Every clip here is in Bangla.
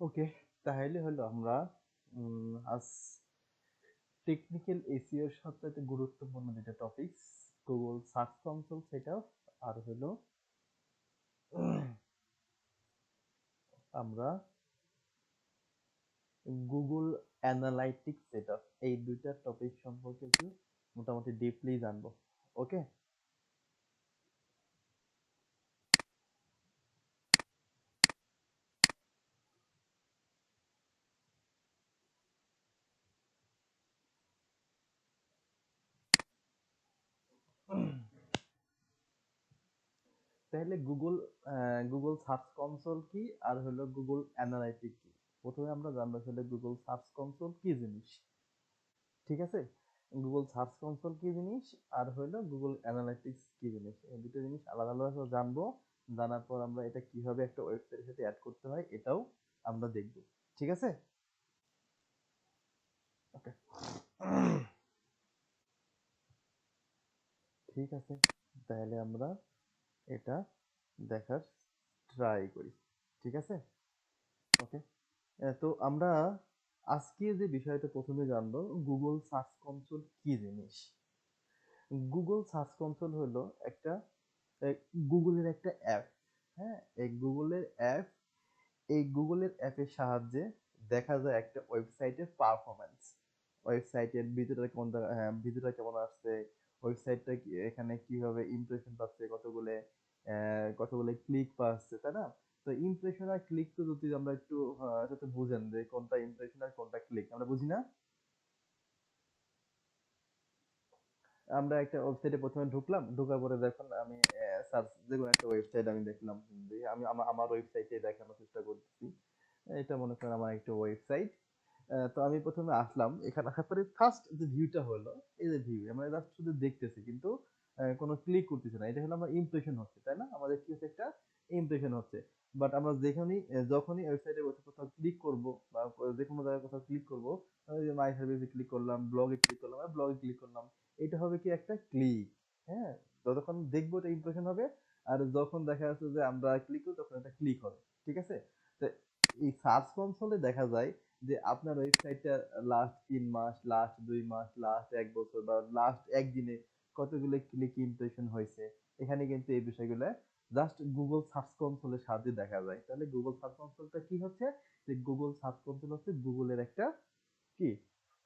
ওকে, তাহলে হলো আমরা আজ টেকনিক্যাল এসিওর সবচেয়ে গুরুত্বপূর্ণ যেটা topic Google search console setup আর হলো, আমরা গুগল অ্যানালাইটিক্স সেটআপ এই দুইটা টপিক সম্পর্কে একটু মোটামুটি ডিপলি জানব, ওকে? তাহলে গুগল গুগল সার্চ কনসোল কি আর হলো গুগল অ্যানালাইটিক কি? প্রথমে আমরা জানব আসলে গুগল সার্চ কনসোল কি জিনিস? ঠিক আছে? গুগল সার্চ কনসোল কি জিনিস আর হলো গুগল অ্যানালাইটিক্স কি জিনিস? এই দুটো জিনিস আলাদা আলাদা জানব। জানার পর আমরা এটা কীভাবে একটা ওয়েবসাইটের সাথে অ্যাড করতে হয় এটাও আমরা দেখব। ঠিক আছে? ওকে ঠিক আছে? তাহলে আমরা এটা দেখার ট্রাই করি ঠিক আছে? ওকে তো আমরা আজকে যে বিষয়টা প্রথমে জানব গুগল সার্চ কনসোল কি জিনিস? গুগল সার্চ কনসোল হলো একটা গুগলের একটা অ্যাপ হ্যাঁ? এই গুগলের অ্যাপ এই গুগলের অ্যাপের সাহায্যে দেখা যায় একটা ওয়েবসাইটের পারফরমেন্স ওয়েবসাইটের ভিতরে কোন হ্যাঁ, ভিতরে কেমন আসছে ওয়েবসাইটটা এখানে কীভাবে ইমপ্রেশন পাচ্ছে, কতগুলো কতগুলো ক্লিক পাচ্ছে তাই না? তো ইমপ্রেশন আর ক্লিক তো যদি আমরা একটু যাতে বুঝেন যে কোনটা ইমপ্রেশন আর কোনটা ক্লিক আমরা বুঝি না? আমরা একটা ওয়েবসাইটে প্রথমে ঢুকলাম, ঢোকার পরে দেখুন আমি সার্চ যে কোনো একটা ওয়েবসাইট আমি দেখলাম আমি, আমার ওয়েবসাইটে দেখানোর চেষ্টা করতেছি। এটা মনে করেন আমার একটা ওয়েবসাইট তো আমি প্রথমে আসলাম। এখানে আসার পরে ফার্স্ট যে ভিউটা হলো, এই যে ভিউ আমরা জাস্ট শুধু দেখতেছি, কিন্তু কোনো ক্লিক করতেছি না। এটা হলো আমার ইমপ্রেশন হচ্ছে, তাই না? আমাদের কি হচ্ছে একটা ইমপ্রেশন হচ্ছে। বাট আমরা যেখানেই যখনই ওয়েবসাইটে বসে কোথাও ক্লিক করব, বা, যে কোনো জায়গায় কোথাও ক্লিক করব মাই সার্ভিসে ক্লিক করলাম ব্লগে ক্লিক করলাম ব্লগে ক্লিক করলাম, এটা হবে কি একটা ক্লিক হ্যাঁ? যতক্ষণ দেখব এটা ইমপ্রেশন হবে, আর যখন দেখা যাচ্ছে যে আমরা ক্লিক করি, তখন এটা ক্লিক হবে, ঠিক আছে? তো এই সার্চ কনসোলে দেখা যায় যে আপনার ওয়েবসাইটটা লাস্ট তিন মাস লাস্ট দুই মাস লাস্ট এক বছর বা লাস্ট একদিনে কতগুলো ক্লিক ইমপ্রেশন হয়েছে, এখানে কিন্তু এই বিষয়গুলো জাস্ট গুগল সার্চ কনসোলের সাহায্যে দেখা যায়। তাহলে গুগল সার্চ কনসোলটা কি হচ্ছে? যে গুগল সার্চ কনসোল হচ্ছে গুগলের একটা কি?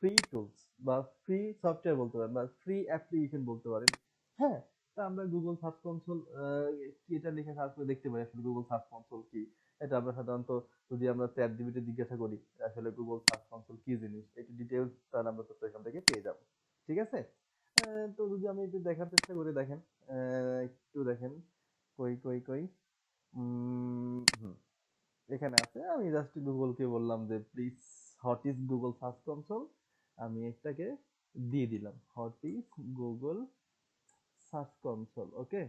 ফ্রি টুলস বা ফ্রি সফটওয়্যার বলতে পারেন বা ফ্রি অ্যাপ্লিকেশন বলতে পারেন। হ্যাঁ তা আমরা গুগল সার্চ কনসোল এটা লিখে সার্চ করে দেখতে পারি আসলে গুগল সার্চ কনসোল কি? এটা আমরা সাধারণত যদি আমরা চ্যাট জিবিতে জিজ্ঞাসা করি, আসলে গুগল সার্চ কনসোল কি জিনিস? একটু ডিটেলস তাহলে আমরা তথ্য এখান থেকে পেয়ে যাব। ঠিক আছে? তো যদি আমি একটু দেখার চেষ্টা করি, দেখেন একটু দেখেন, কই কই কই এখানে আছে। আমি জাস্ট গুগলকে বললাম যে please what is Google search console আমি এটাকে দিয়ে দিলাম what is Google search console okay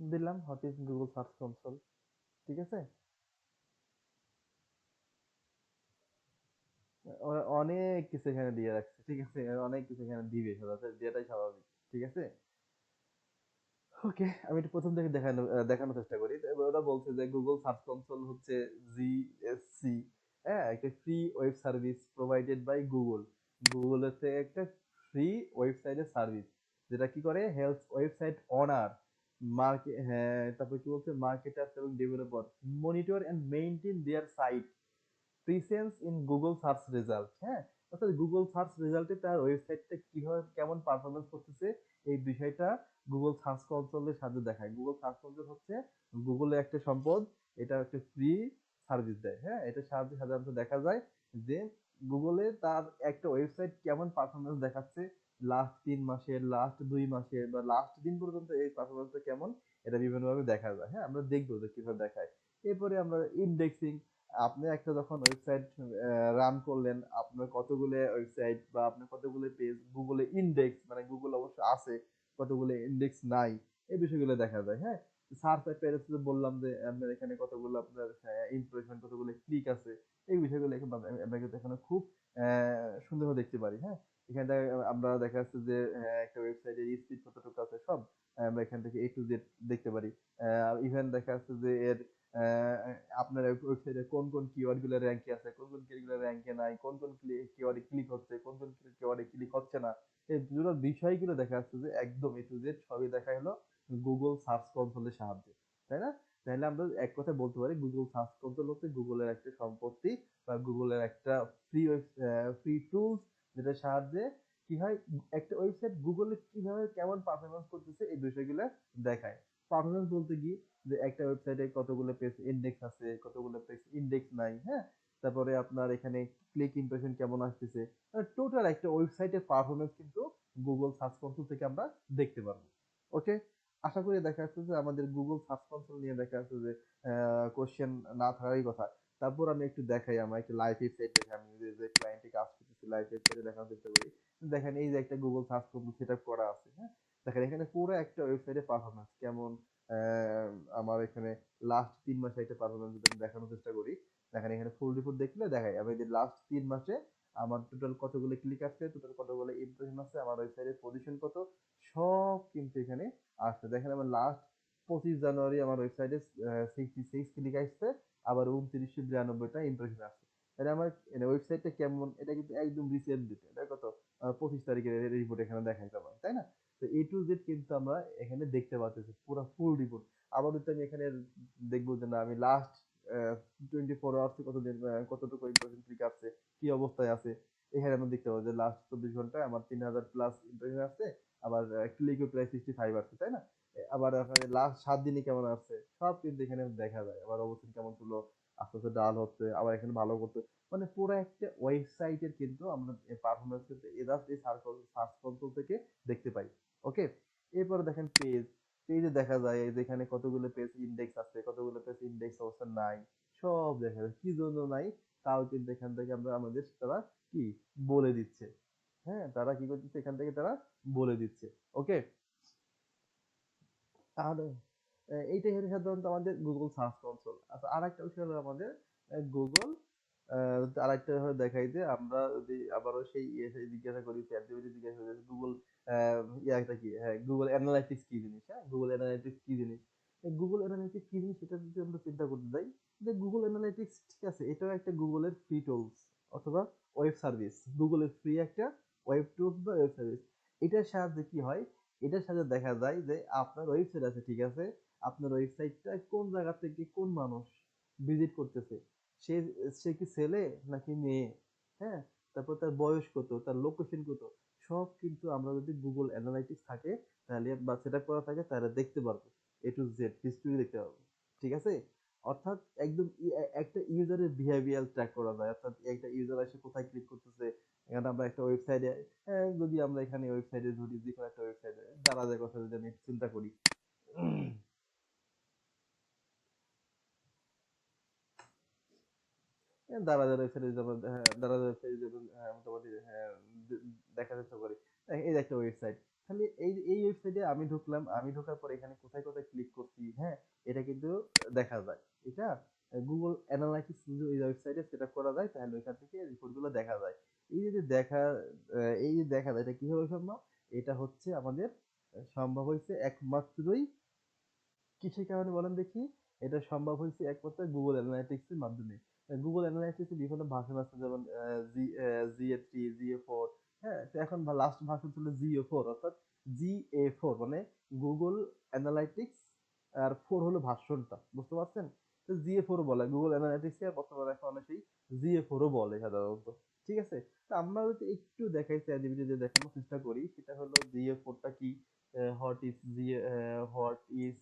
দিলাম what is Google search console, ঠিক আছে? অনেক কিছু এখানে দিয়ে রাখছে, ঠিক আছে? অনেক কিছু এখানে দিবে যেটাই স্বাভাবিক, ঠিক আছে? ওকে, আমি একটু প্রথম থেকে দেখানো দেখানোর চেষ্টা করি। ওরা বলছে যে গুগল সার্চ কনসোল হচ্ছে জিএসসি হ্যাঁ? একটা free web service provided by Google Google হচ্ছে একটা ফ্রি ওয়েবসাইটের সার্ভিস যেটা কি করে? হেল্প ওয়েবসাইট অনার মার্কেট হ্যাঁ তারপর কি বলছে? এবং হ্যাঁ? অর্থাৎ গুগল সার্চ রেজাল্টে তার ওয়েবসাইটটা কীভাবে, কেমন পারফরমেন্স করতেছে, এই বিষয়টা গুগল সার্চ কনসোলের সাহায্যে দেখায়। গুগল সার্চ কনসোল হচ্ছে গুগলের একটা সম্পদ, এটা একটা ফ্রি সার্ভিস দেয় হ্যাঁ? এটা সাহায্যে সাধারণত দেখা যায় যে গুগলে তার একটা ওয়েবসাইট কেমন পারফরমেন্স দেখাচ্ছে লাস্ট তিন মাসের লাস্ট দুই মাসের বা লাস্ট দিন পর্যন্ত এই পারফরমেন্সটা কেমন, এটা বিভিন্নভাবে দেখা যায়। হ্যাঁ আমরা দেখব যে কীভাবে দেখায়। এরপরে আমরা ইন্ডেক্সিং আপনি একটা যখন ওয়েবসাইট রান করলেন, আপনার কতগুলো ওয়েবসাইট বা আপনার কতগুলো পেজ গুগলে ইন্ডেক্স মানে গুগল অবশ্য আছে, কতগুলো ইন্ডেক্স নাই, এই বিষয়গুলো দেখা যায়। হ্যাঁ সার্চ অ্যাপিয়ারেন্সে বললাম যে আপনার এখানে কতগুলো আপনার ইমপ্রেশন কতগুলো ক্লিক আছে, এই বিষয়গুলো আমরা কিন্তু এখানে খুব সুন্দরভাবে দেখতে পারি। হ্যাঁ এখানে আমরা দেখা যাচ্ছে যে একটা ওয়েবসাইটের স্পিড কতটুকু আছে সব আমরা এখান থেকে এ টু জেড দেখতে পারি। ইভেন দেখা যাচ্ছে যে এর আহ, আপনার ওয়েবসাইটে কোন কোন কিওয়ার্ডগুলো র্যাঙ্কে আছে কোন কোন কিওয়ার্ডগুলো র্যাঙ্কে নাই কোন কোন কিওয়ার্ডে ক্লিক হচ্ছে কোন কোন কিওয়ার্ডে ক্লিক হচ্ছে না এই পুরো বিষয়গুলো দেখা যাচ্ছে যে একদম এ টু জেড সবই দেখা হলো গুগল সার্চ কনসোলের সাহায্যে তাই না? তাহলে আমরা এক কথা বলতে পারি গুগল সার্চ কনসোল হচ্ছে গুগলের একটা সম্পত্তি বা গুগলের একটা ফ্রি ফ্রি টুলস যেটার সাহায্যে কি হয়, একটা ওয়েবসাইট গুগলে কীভাবে কেমন পারফরমেন্স করতেছে এই বিষয়গুলো দেখায়। পারফরমেন্স বলতে কি? যে একটা ওয়েবসাইটে কতগুলো পেজ ইন্ডেক্স আছে, কতগুলো পেজ ইন্ডেক্স নাই হ্যাঁ? তারপরে আপনার এখানে ক্লিক ইমপ্রেশন কেমন আসতেছে? টোটাল একটা ওয়েবসাইটের পারফরমেন্স কিন্তু গুগল সার্চ কনসোল থেকে আমরা দেখতে পারব। ওকে আশা করি দেখা যাচ্ছে যে আমাদের গুগল সার্চ কনসোল নিয়ে দেখা যাচ্ছে যে কোশ্চেন না থাকারই কথা। তারপর আমি একটু দেখাই আমার একটু লাইভ ওয়েবসাইট দেখে আমি যে ক্লায়েন্টে কাজ করতেছি লাইভ ওয়েবসাইটে দেখানোর চেষ্টা করি। দেখেন এই যে একটা গুগল সার্চ কনসোল সেট করা আছে হ্যাঁ? দেখেন এখানে পুরো একটা ওয়েবসাইটের পারফরমেন্স কেমন আমার এখানে লাস্ট তিন মাসে একটা পারফরমেন্স দেখানোর চেষ্টা করি, দেখেন এখানে ফুল রিপোর্ট দেখলে দেখাই, আমি যে লাস্ট তিন মাসে আমার টোটাল কতগুলো ক্লিক আসছে টোটাল কতগুলো ইমপ্রেশন আছে আমার ওয়েবসাইটের পজিশন কত, সব কিন্তু এখানে আসছে। দেখেন আমার লাস্ট পঁচিশ জানুয়ারি আমার ওয়েবসাইটে সিক্সটি সিক্স ক্লিক আসছে, আবার উনত্রিশশো বিরানব্বইটা ইমপ্রেশন আসছে। তাহলে আমার ওয়েবসাইটটা কেমন, এটা কিন্তু একদম রিসেন্ট দিতে এটা কত? পঁচিশ তারিখের রিপোর্ট এখানে দেখাইতে পারে তাই না? তো এ টু জেড কিন্তু আমরা এখানে দেখতে পাচ্ছি পুরো ফুল রিপোর্ট আবার যদি আমি এখানে দেখব যে না, আমি লাস্ট টোয়েন্টি ফোর আওয়ার্সে কতদিন কতটুকু ইমপ্রেশন ক্লিক আসছে কি অবস্থায় আছে, এখানে আমরা দেখতে পাবো যে লাস্ট চব্বিশ ঘন্টায় আমার তিন হাজার প্লাস ইমপ্রেশন আসছে আবার ক্লিকও প্রায় সিক্সটি ফাইভ আসছে তাই না? আবার লাস্ট সাত দিনে কেমন আসছে সব কিন্তু এখানে দেখা যায়, আবার অবস্থান কেমন ছিল আস্তে আস্তে ডাল হচ্ছে, আবার এখানে ভালো করতে মানে পুরো একটা ওয়েবসাইটের কিন্তু আমরা পারফরমেন্স কিন্তু এদাস এই সার্চ সার্চ থেকে দেখতে পাই ওকে এরপরে দেখেন পেজ পেজে দেখা যায় এই যে এখানে কতগুলো পেজ ইন্ডেক্স আছে, কতগুলো পেজ ইন্ডেক্স অবস্থা নাই, সব দেখা যায়, কি জন্য নাই? তাও কিন্তু এখান থেকে আমরা, আমাদের তারা কি? বলে দিচ্ছে হ্যাঁ? তারা কি করতেছে? এখান থেকে তারা বলে দিচ্ছে ওকে তাহলে এইটাই হলো সাধারণত আমাদের গুগল সার্চ কনসোল আচ্ছা আর একটা বিষয় হলো আমাদের গুগল আর একটা হলো দেখাই যে আমরা যদি আবারও সেই ইয়ে সেই জিজ্ঞাসা করি চ্যাট জিপিটি জিজ্ঞাসা করি গুগল ইয়াটা কি? হ্যাঁ গুগল অ্যানালাইটিক্স কি জিনিস? হ্যাঁ গুগল অ্যানালাইটিক্স কি জিনিস? গুগল অ্যানালাইটিক্স কি জিনিস সেটা যদি আমরা চিন্তা করতে যাই, যে গুগল অ্যানালাইটিক্স ঠিক আছে, এটাও একটা গুগলের ফ্রি টুলস অথবা ওয়েব সার্ভিস গুগলের ফ্রি একটা ওয়েব টুলস বা ওয়েব সার্ভিস এটার সাহায্যে কি হয়? এটার সাথে দেখা যায় যে আপনার ওয়েবসাইট আছে, ঠিক আছে? আপনার ওয়েবসাইটটা কোন জায়গা থেকে কোন মানুষ ভিজিট করতেছে? সে সে কি ছেলে নাকি মেয়ে? হ্যাঁ? তারপর তার বয়স কত? তার লোকেশন কত? সব কিন্তু আমরা যদি গুগল অ্যানালাইটিক্স থাকে, তাহলে বা সেট করা থাকে, তাহলে দেখতে পারব। এ টু জেড হিস্ট্রি দেখতে পারব। ঠিক আছে? অর্থাৎ একদম একটা ইউজারের বিহেভিয়ার ট্র্যাক করা যায়। অর্থাৎ একটা ইউজার এসে কোথায় ক্লিক করতেছে? এখানে আমরা একটা ওয়েবসাইটে হ্যাঁ যদি আমরা এখানে ওয়েবসাইটে যদি যে কোনো একটা ওয়েবসাইটে দারাজের কথা যদি আমি চিন্তা করি দারাজের ওয়েবসাইটে যেমন দারাজের ওয়েবসাইটে হ্যাঁ, মোটামুটি হ্যাঁ, দে- দেখার চেষ্টা করি এই একটা ওয়েবসাইট তাহলে এই এই ওয়েবসাইটে আমি ঢুকলাম আমি ঢোকার পর এখানে কোথায় কোথায় ক্লিক করছি হ্যাঁ এটা কিন্তু দেখা যায়। এটা গুগল অ্যানালাইটিক্স এই ওয়েবসাইটে সেট করা যায় তাহলে ওইখান থেকে রিপোর্টগুলো দেখা যায়। এই যে দেখা এই যে দেখা যায় এটা কীভাবে সম্ভব? এটা হচ্ছে আমাদের সম্ভব হয়েছে একমাত্রই কিসের কারণে বলেন দেখি? এটা সম্ভব হয়েছে একমাত্র গুগল অ্যানালাইটিক্স এর মাধ্যমে। গুগল অ্যানালাইটিক্স এর বিভিন্ন ভার্সন আছে, যেমন জি জি A three G A four হ্যাঁ তো এখন লাস্ট ভার্সন ছিল জি এ ফোর অর্থাৎ জি এ ফোর মানে গুগল অ্যানালাইটিক্স আর ফোর হলো ভার্সনটা বুঝতে পারছেন? তো জি এ ফোর বলে গুগল অ্যানালাইটিক্স বর্তমানে এখন অনেকেই জি এ ফোরও বলে সাধারণত, ঠিক আছে? তো আমরা যদি একটু দেখাই চ্যাটজিপিটি যে দেখানোর চেষ্টা করি, সেটা হলো জি এ ফোরটা কি? What is G what is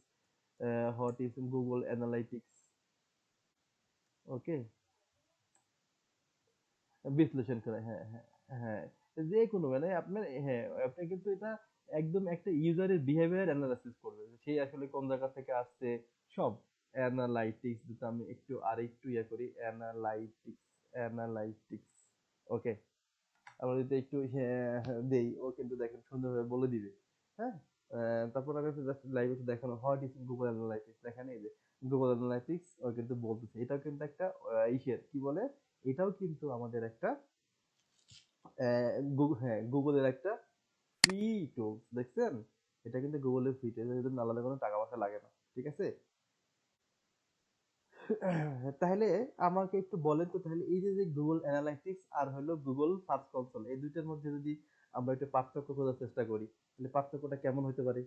what is Google analytics okay বিশ্লেষণ করে হ্যাঁ হ্যাঁ হ্যাঁ। যে কোনো মানে আপনার হ্যাঁ আপনি কিন্তু এটা একদম একটা ইউজারের বিহেভিয়ার অ্যানালাইসিস করবে সে আসলে কোন জায়গা থেকে আসছে সব অ্যানালাইটিক্স যদি আমি একটু আর একটু ইয়ে করি অ্যানালাইটিক্স অ্যানালাইটিক্স ওকে আমরা যদি একটু হ্যাঁ, হ্যাঁ, দেই ও কিন্তু দেখেন সুন্দরভাবে বলে দিবে হ্যাঁ? তারপর আমি জাস্ট লাইভে দেখানো হোয়াট ইজ গুগল অ্যানালাইটিক্স দেখেন এই যে গুগল অ্যানালাইটিক্স ও কিন্তু বলতেছে এটাও কিন্তু একটা ইসের কি বলে? এটাও কিন্তু আমাদের একটা হ্যাঁ গুগলের একটা ফ্রি টুলস দেখছেন এটা কিন্তু গুগলের ফ্রি টুলস জন্য আলাদা কোনো টাকা পয়সা লাগে না ঠিক আছে তাহলে আমাকে একটু বলেন তো তাহলে এই যে, যে Google Analytics আর হলো গুগল Search কনসোল এই ২ টার মধ্যে যদি আমরা একটু পার্থক্য খোঁজার চেষ্টা করি, তাহলে পার্থক্যটা কেমন হতে পারে?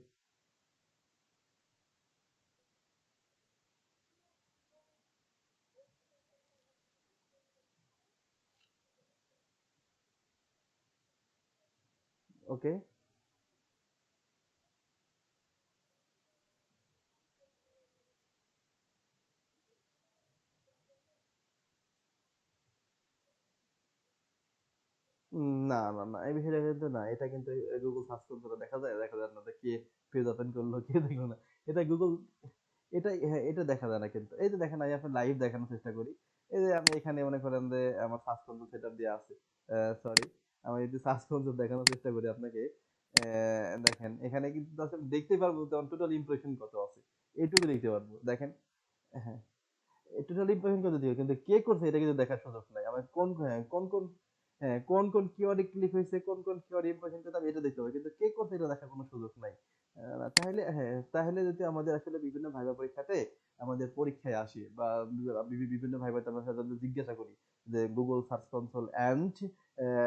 উম না, না, না। এই বিষয়টা কিন্তু না। এটা কিন্তু Google সার্চ console এ দেখা যায়, দেখা যায় যে কে পেজ ওপেন করল, কে দেখল না। এটা Google এটা হ্যাঁ, এটা দেখা যায় না কিন্তু। এই যে দেখেন আমি আপনার লাইভ দেখানোর চেষ্টা করি। এই যে আমি এখানে মনে করেন যে আমার সার্চ console সেটআপ দেয়া আছে। আ সরি। আমি যদি console দেখানোর চেষ্টা করি আপনাকে, দেখেন এখানে কিন্তু জাস্ট দেখতেই পারব যে টোটাল ইমপ্রেশন কত আছে। এইটুকু দেখতে পারব। দেখেন হ্যাঁ। টোটাল ইমপ্রেশন কত দিবে কিন্তু কে করছে এটা কিন্তু দেখার সুযোগ নাই। আমার কোন হ্যাঁ, কোন, কোন হ্যাঁ, কোন, কোন কিওয়ার্ডে ক্লিক হয়েছে কোন, কোন কিওয়ার্ডে ইমপ্রেশন পেতাম এটা দেখতে হবে। কিন্তু কে করছে এটা দেখার কোনো সুযোগ নাই। তাহলে হ্যাঁ, তাহলে যদি আমাদের আসলে বিভিন্ন ভাইবা পরীক্ষাতে আমাদের পরীক্ষায় আসে বি বিভিন্ন ভাইবাতে আমরা সাধারণত জিজ্ঞাসা করি যে গুগল সার্চ Console and অ্যা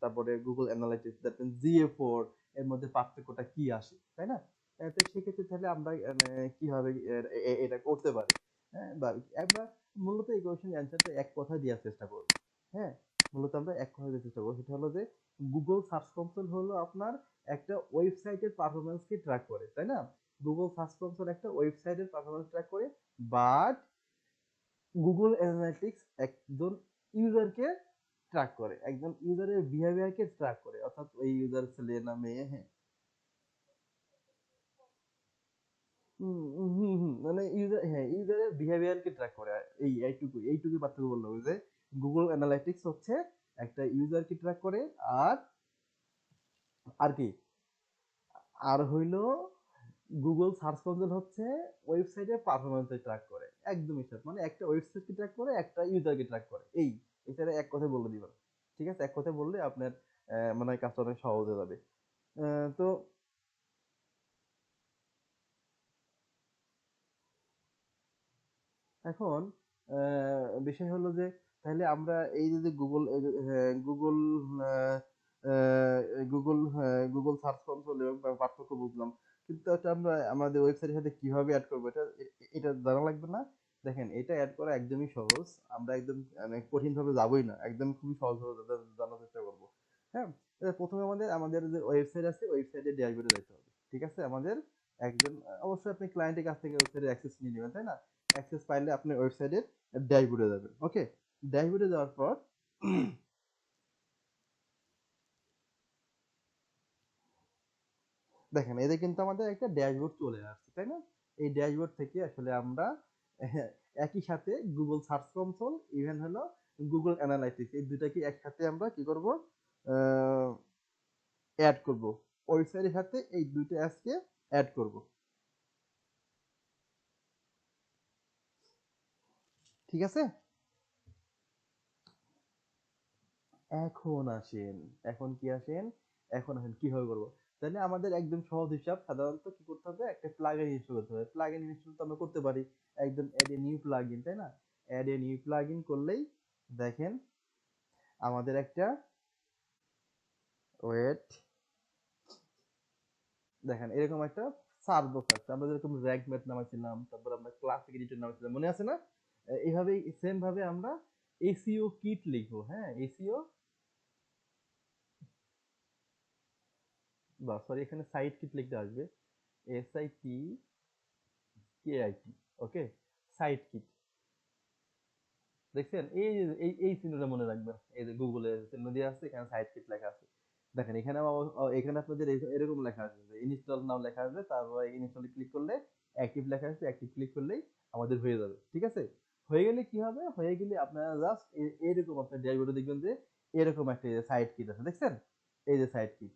তারপরে Google Analytics that means GA4 এর মধ্যে পার্থক্যটা কি আসে, তাই না? তো সেক্ষেত্রে তাহলে আমরা মানে কীভাবে এটা করতে পারি? হ্যাঁ? বা আমরা মূলত এই কোয়েশ্চেনের অ্যান্সারটা এক কথায় দেওয়ার চেষ্টা করব। হ্যাঁ? মূলত আমরা এক কথায় দেওয়ার চেষ্টা করব। সেটা হলো যে গুগল সার্চ Console হলো আপনার একটা ওয়েবসাইটের পারফরমেন্সকে ট্র্যাক করে, তাই না? গুগল সার্চ কনসোল একটা ওয়েবসাইটের পারফরম্যান্স ট্র্যাক করে বাট Google Analytics একজন ইউজারকে ট্র্যাক করে। একজন ইউজারের বিহেভিয়ার কে ট্র্যাক করে। অর্থাৎ ওই ইউজার ছেলে না মেয়ে হ্যাঁ। হুম, হুম। মানে ইউজার হ্যাঁ, ইউজারের বিহেভিয়ার কে ট্র্যাক করে। এই এইটুকুই, এইটুকুই পার্থক্য বললাম যে Google Analytics হচ্ছে একটা ইউজারকে ট্র্যাক করে আর আর কি? আর হইল Google Search Console হচ্ছে ওয়েবসাইটের পারফরম্যান্স কে ট্র্যাক করে। একদমই সব। মানে একটা ওয়েবসাইটকে ট্র্যাক করে, একটা ইউজারকে ট্র্যাক করে। এই। এটারে এক কথায় বলে দিবেন। ঠিক আছে? এক কথায় বললে আপনার মনে কাজটা অনেক সহজ হয়ে যাবে। তো এখন বিষয় হলো যে তাহলে আমরা এই যে, Google Google Google Google Search Console এর পার্থক্য বুঝলাম। কিন্তু এটা আমরা আমাদের ওয়েবসাইটের সাথে কীভাবে এড করব এটা এটা জানা লাগবে না? দেখেন এটা এড করা একদমই সহজ। আমরা একদম মানে কঠিনভাবে যাবোই না। একদম খুবই সহজভাবে জা জানার চেষ্টা করব হ্যাঁ? ১ম আমাদের আমাদের যে ওয়েবসাইট আছে ওয়েবসাইটের ড্যাশবোর্ডে যাইতে হবে। ঠিক আছে? আমাদের একজন অবশ্যই আপনি ক্লায়েন্টের কাছ থেকে ওয়েবসাইটের অ্যাক্সেস নিয়ে নিবেন, তাই না? অ্যাক্সেস পাইলে আপনি ওয়েবসাইটের ড্যাশবোর্ডে যাবেন। ওকে? ড্যাশবোর্ডে যাওয়ার পর দেখেন এতে কিন্তু আমাদের একটা ড্যাশবোর্ড চলে আসছে, তাই না? এই ড্যাশবোর্ড থেকে আসলে আমরা একই সাথে গুগল সার্চ Console ইভেন হলো গুগল Analytics এই ২ টাকে একসাথে আমরা কি করব? অ্যাড করব। ওয়েবসাইটের সাথে এই ২ টা অ্যাপসকে এড করব। ঠিক আছে? এখন আসেন। এখন কি আসেন? এখন আসেন কীভাবে করব? তাইলে আমাদের একদম সহজ হিসাব সাধারণত কি করতে হবে? একটা প্লাগইন ইনস্টল করতে হবে। প্লাগইন ইনস্টল তো আমরা করতে পারি। একদম এড এ নিউ প্লাগইন, তাই না? এড এ নিউ প্লাগইন করলেই দেখেন আমাদের একটা ওয়েট দেখেন এরকম একটা সার্চ বক্স আছে। আমরা যেরকম র‍্যাঙ্ক ম্যাথ নামাইছিলাম, তারপর আমরা ক্লাসিক এডিটর নামাইছিলাম। মনে আছে না? এ এভাবেই সেম ভাবে আমরা এসইও কিট লিখব, হ্যাঁ? এসইও বা সরি এখানে সাইট কিট লিখতে আসবে। S I T K I T okay? Site kit. দেখছেন? এই এই এই চিহ্নটা মনে রাখবেন। এই যে এর চিহ্ন দেয়া আছে এখানে সাইট কিট লেখা আছে। দেখেন, এখানে এখানে আপনাদের এরকম লেখা আসবে ইনস্টল নাও লেখা আসবে। তারপর ইনস্টল ক্লিক করলে অ্যাক্টিভ লেখা আসবে। অ্যাক্টিভ ক্লিক করলেই আমাদের হয়ে যাবে। ঠিক আছে? হয়ে গেলে কি হবে? হয়ে গেলে আপনারা জাস্ট এরকম আপনার ড্যাশবোর্ডে দেখবেন যে এরকম একটা সাইট কিট আছে। দেখছেন? এই যে সাইট কিট।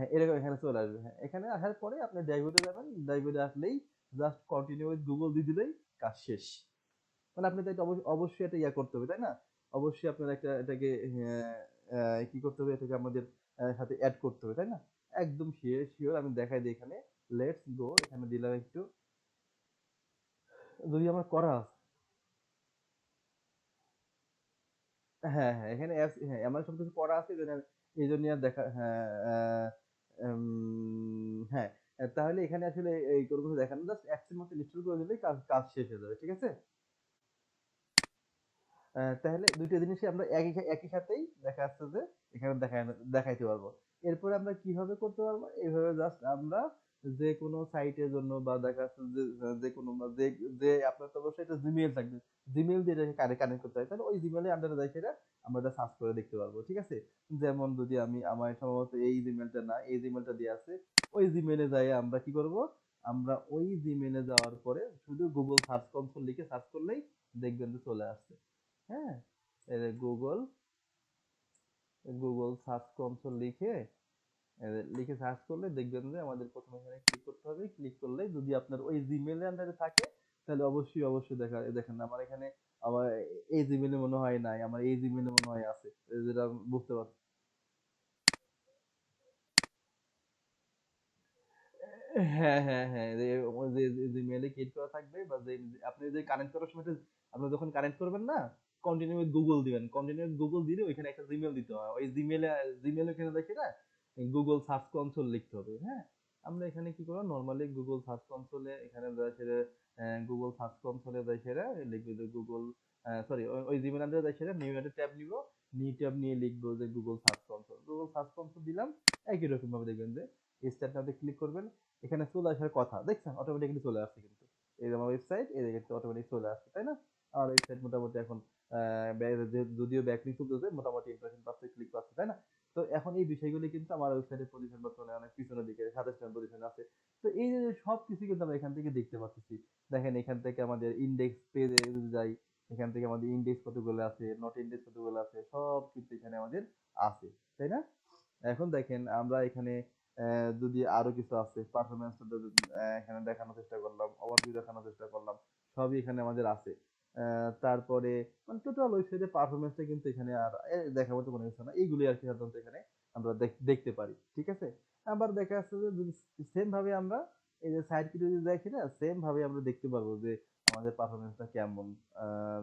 হ্যাঁ এরকম এখানে চলে আসবে। হ্যাঁ এখানে আসার পরে আপনি ড্যাশবোর্ডে যাবেন ড্যাশবোর্ডে আসলেই জাস্ট কন্টিনিউ উইথ গুগল দিয়ে দিলেই কাজ শেষ। মানে আপনি তো এটা অবশ্যই এটা ইয়া করতে হবে, তাই না? অবশ্যই আপনার একটা এটাকে কি করতে হবে? এটাকে আমাদের সাথে অ্যাড করতে হবে, তাই না? একদম শিওর শিওর আমি দেখাই দিই এখানে। লেটস গো এখানে দিলাম একটু। যদি আমার করা হ্যাঁ হ্যাঁ এখানে হ্যাঁ আমার সব কিছু করা আছে, এই জন্য আর দেখা হ্যাঁ হ্যাঁ, তাহলে এখানে আসলে এই কোনো কিছু দেখানো জাস্ট অ্যাপস এর মতো ইনস্টল করে দিলেই কাজ কাজ শেষ হয়ে যাবে। ঠিক আছে? তাহলে ২ টা জিনিসই আমরা একই একই সাথেই দেখা যাচ্ছে যে এখানে দেখায় দেখাইতে পারব। এরপরে আমরা কীভাবে করতে পারব? এইভাবে জাস্ট আমরা যেকোনো সাইটের জন্য বা দেখা যাচ্ছে যে যে কোনো যে যে আপনার তো অবশ্যই একটা Gmail থাকবে। Gmail দিয়ে এটাকে কানে কানেক্ট করতে হয়। তাহলে ওই এর আন্ডারে যাই সেটা আমরা এটা সার্চ করে দেখতে পারব। ঠিক আছে? যেমন যদি আমি আমার সম্ভবত এই জিমেলটা না, এই জিমেলটা দিয়ে আছে। ওই জিমেলে যাই আমরা কি করব? আমরা ওই এ যাওয়ার পরে শুধু গুগল সার্চ কনসোল লিখে সার্চ করলেই দেখবেন যে চলে আসছে। হ্যাঁ? গুগল Google সার্চ কনসোল লিখে লিখে সার্চ করলে দেখবেন যে আমাদের প্রথমে এখানে ক্লিক করতে হবে। ক্লিক করলেই যদি আপনার ওই জিমেলের আন্ডারে থাকে তাহলে অবশ্যই, অবশ্যই দেখা দেখেন আমার এখানে আমার এই এ মনে হয় নাই। আমার এই এ মনে হয় আছে। যেটা বুঝতে পারছি। হ্যাঁ, হ্যাঁ, হ্যাঁ। যে যে Gmail এ ক্রিয়েট করা থাকবে বা যে আপনি যে কানেক্ট করার সময় আপনি যখন কানেক্ট করবেন না? কন্টিনিউ Google দিবেন। কন্টিনিউ Google দিলে ওইখানে একটা Gmail দিতে হয়। ওই এ Gmail ওখানে দেখে না Google সার্চ কনসোল লিখতে হবে। হ্যাঁ? আমরা এখানে কি করব নরমালি Google সার্চ কনসোল এখানে যাই Google সার্চ কনসোল যাই সেটা লিখব যে আ সরি ওই Gmail আন্ডারে যাই নিউ একটা ট্যাব নিব। নিউ ট্যাব নিয়ে লিখব যে Google search console. Google search console দিলাম। একই রকম ভাবে দেখবেন যে তে ক্লিক করবেন। এখানে চলে আসার কথা। দেখছেন? অটোমেটিক্যালি চলে আসছে কিন্তু। এই যে আমার ওয়েবসাইট, এই কিন্তু অটোমেটিক চলে আসছে। তাই না? আমার ওয়েবসাইট মোটামুটি এখন যদিও ব্যাকলিংক চলতেছে মোটামুটি ইমপ্রেশন পাচ্ছে, ক্লিক পাচ্ছে। তাই না? তো এখন এই বিষয়গুলি কিন্তু আমার ওয়েবসাইটের পজিশন বর্তমানে অনেক পিছনের দিকে ২৭ নম্বর পজিশনে আছে। তো এই যে সবকিছু কিন্তু আমরা এখান থেকে দেখতে পারতেছি। দেখেন এখান থেকে আমাদের ইনডেক্স পেজে যদি যাই, এখান থেকে আমাদের ইনডেক্স কতগুলো আছে, নট ইনডেক্স কতগুলো আছে সব কিন্তু এখানে আমাদের আছে। তাই না? এখন দেখেন আমরা এখানে যদি আরও কিছু আছে পারফরম্যান্স অ্যা এখানে দেখানোর চেষ্টা করলাম, ওভারভিউ দেখানোর চেষ্টা করলাম। সবই এখানে আমাদের আছে। তারপরে মানে টোটাল ওয়েবসাইটের পারফরম্যান্সটা কিন্তু এখানে আর দেখার মতো কোনো কিছু না। এইগুলি আরকি সাধারণত এখানে আমরা দেখতে পারি। ঠিক আছে? আবার দেখা যাচ্ছে যে সেম ভাবে আমরা এই যে সাইট কিটে যদি দেখি না? সেম ভাবে আমরা দেখতে পারব যে আমাদের পারফরম্যান্সটা কেমন।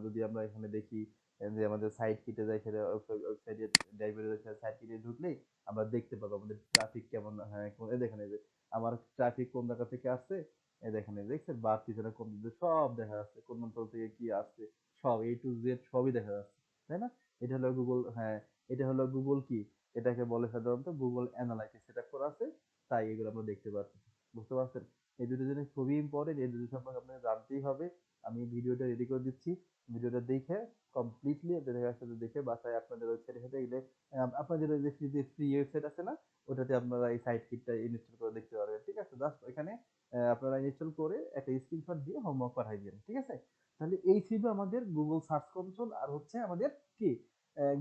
যদি আমরা এখানে দেখি যে আমাদের সাইট কিটে যাই সেটা ওয়েবসাইটের ড্যাশবোর্ডে সাইট কিটে ঢুকলেই আমরা দেখতে পাবো আমাদের ট্রাফিক কেমন হ্যাঁ, এই দেখেন এই যে আমার ট্রাফিক কোন জায়গা থেকে আসছে এই দেখেন দেখছেন? বাড়তিছে না কমতেছে সব দেখা যাচ্ছে। কোন অঞ্চল থেকে কি আসছে? সব এ টু জেড সবই দেখা যাচ্ছে, তাই না? এটা হলো গুগল হ্যাঁ এটা হলো গুগল কি? এটাকে বলে সাধারণত গুগল অ্যানালাইটিক্স সেটা করা আছে, তাই এগুলো আমরা দেখতে পাচ্ছি। বুঝতে পারছেন? এই দুটো জিনিস খুবই ইম্পর্টেন্ট এই দুটো সম্পর্কে আপনাকে জানতেই হবে। আমি ভিডিওটা রেডি করে দিচ্ছি। ভিডিওটা দেখে কমপ্লিটলি আপনাদের কাছে দেখে বাসায় আপনাদের ওয়েবসাইটে হেঁটে গেলে আপনাদের যে ফ্রি ওয়েবসাইট আছে না, ওটাতে আপনারা এই সাইট কিটটা ইনস্টল করে দেখতে পারবেন, ঠিক আছে? জাস্ট এখানে আপনারা ইনস্টল করে একটা স্ক্রিনশট দিয়ে হোমওয়ার্ক পাঠিয়ে দিন ঠিক আছে? তাহলে এই ছিল আমাদের গুগল সার্চ কনসোল আর হচ্ছে আমাদের কি?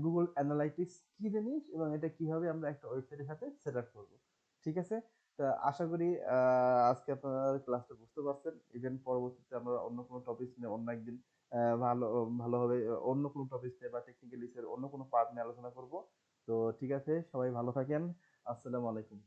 গুগল অ্যানালাইটিক্স কি জিনিস এবং এটা কীভাবে আমরা একটা ওয়েবসাইটের সাথে সেট আপ করব, ঠিক আছে? তা আশা করি আজকে আপনারা ক্লাসটা বুঝতে পারছেন। ইভেন পরবর্তীতে আমরা অন্য কোনো টপিক নিয়ে অন্য একদিন ভালো, ভালোভাবে অন্য কোনো টপিক নিয়ে বা টেকনিক্যাল বিষয়ে অন্য কোনো পার্ট নিয়ে আলোচনা করব। তো ঠিক আছে, সবাই ভালো থাকেন। আসসালামু আলাইকুম।